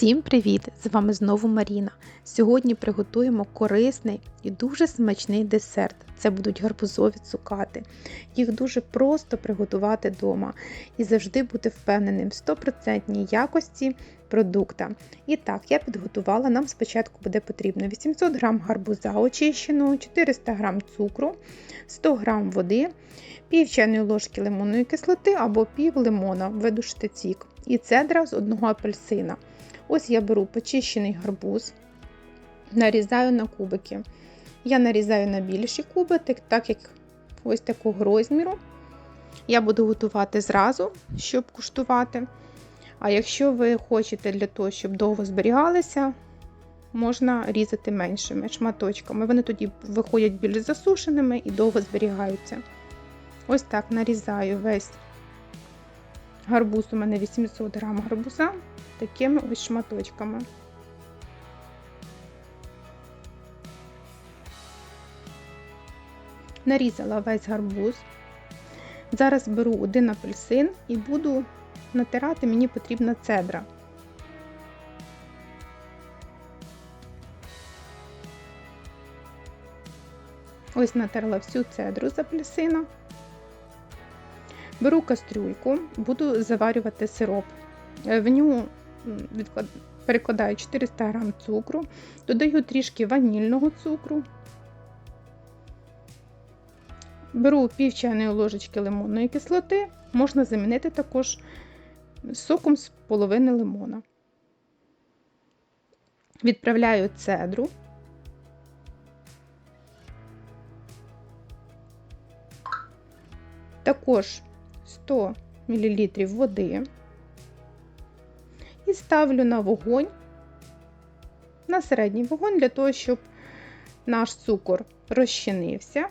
Всім привіт! З вами знову Маріна. Сьогодні приготуємо корисний і дуже смачний десерт. Це будуть гарбузові цукати. Їх дуже просто приготувати вдома і завжди бути впевненим в 100% якості продукта. І так, я підготувала, нам спочатку буде потрібно 800 г гарбуза очищеного, 400 г цукру, 100 г води, пів чайної ложки лимонної кислоти або пів лимона, видушити цік, і цедра з одного апельсина. Ось я беру почищений гарбуз, нарізаю на кубики. Я нарізаю на більші кубики, так як ось такого розміру. Я буду готувати зразу, щоб куштувати. А якщо ви хочете для того, щоб довго зберігалися, можна різати меншими шматочками. Вони тоді виходять більш засушеними і довго зберігаються. Ось так нарізаю весь гарбуз, у мене 800 грам гарбуза такими ось шматочками. Нарізала весь гарбуз. Зараз беру один апельсин і буду натирати, мені потрібна цедра. Ось натерла всю цедру з апельсина. Беру кастрюльку, буду заварювати сироп. В нього перекладаю 400 г цукру, додаю трішки ванільного цукру, беру пів чайної ложечки лимонної кислоти, можна замінити також соком з половини лимона. Відправляю цедру. Також 100 мл води і ставлю на вогонь, на середній вогонь, для того, щоб наш цукор розчинився.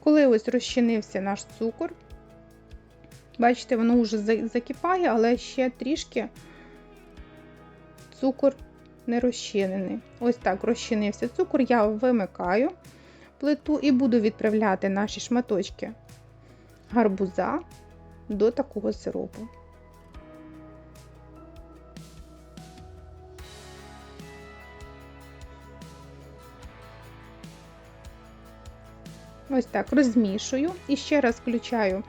Коли ось розчинився наш цукор, бачите, воно вже закипає, але ще трішки цукор не розчинений. Ось так розчинився цукор, я вимикаю плиту і буду відправляти наші шматочки гарбуза до такого сиропу. Ось так розмішую і ще раз включаю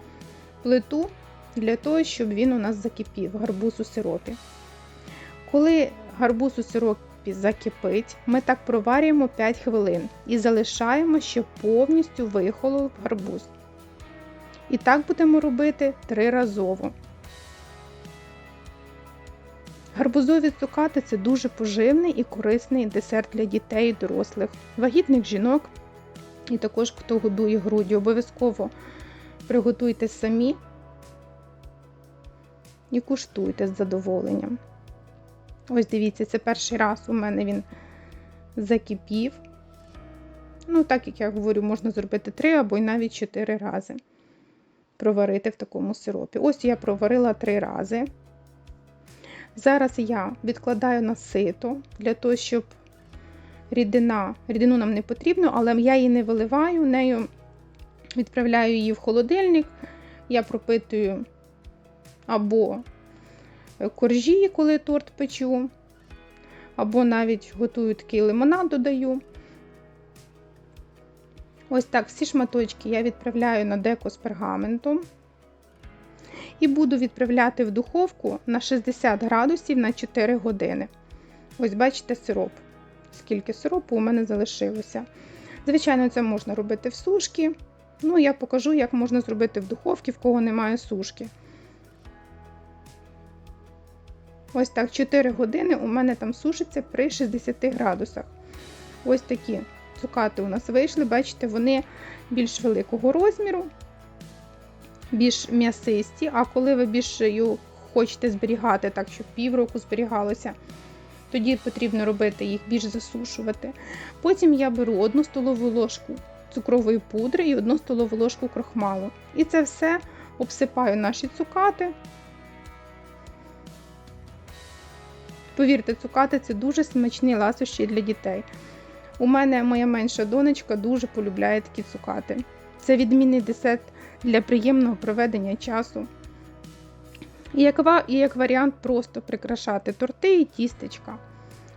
плиту для того, щоб він у нас закипів, гарбуз у сиропі. Коли гарбуз у сиропі закипить, ми так проварюємо 5 хвилин і залишаємо, щоб повністю вихолов гарбуз. І так будемо робити триразово. Гарбузові цукати це дуже поживний і корисний десерт для дітей і дорослих, вагітних жінок і також хто годує груддю. Обов'язково приготуйте самі і куштуйте з задоволенням. Ось дивіться, це перший раз у мене він закипів. Ну, так як я говорю, можна зробити три або й навіть чотири рази. Проварити в такому сиропі. Ось я проварила три рази. Зараз я відкладаю на сито для того, щоб рідина, рідину нам не потрібно, але я її не виливаю, нею відправляю її в холодильник. Я пропитую або коржі, коли торт печу, або навіть готую такий лимонад додаю. Ось так всі шматочки я відправляю на деко з пергаментом. І буду відправляти в духовку на 60 градусів на 4 години. Ось, бачите, сироп. Скільки сиропу у мене залишилося. Звичайно, це можна робити в сушки. Ну, я покажу, як можна зробити в духовці, в кого немає сушки. Ось так 4 години у мене там сушиться при 60 градусах. Ось такі цукати у нас вийшли, бачите, вони більш великого розміру, більш м'ясисті, а коли ви більш хочете зберігати, так, щоб півроку зберігалося, тоді потрібно робити їх більш засушувати. Потім я беру одну столову ложку цукрової пудри і одну столову ложку крохмалу. І це все обсипаю наші цукати. Повірте, цукати це дуже смачні ласощі для дітей. У мене моя менша донечка дуже полюбляє такі цукати. Це відмінний десерт для приємного проведення часу. І як, і як варіант просто прикрашати торти і тістечка.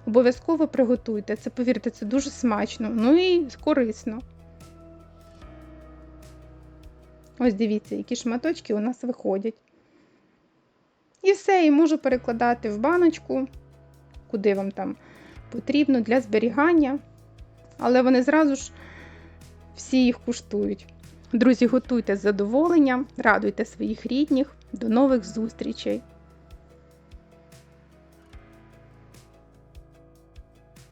Обов'язково приготуйте. Це, повірте, це дуже смачно, ну і корисно. Ось дивіться, які шматочки у нас виходять. І все, і можу перекладати в баночку, куди вам там потрібно для зберігання. Але вони зразу ж всі їх куштують. Друзі, готуйте з задоволенням, радуйте своїх рідних. До нових зустрічей!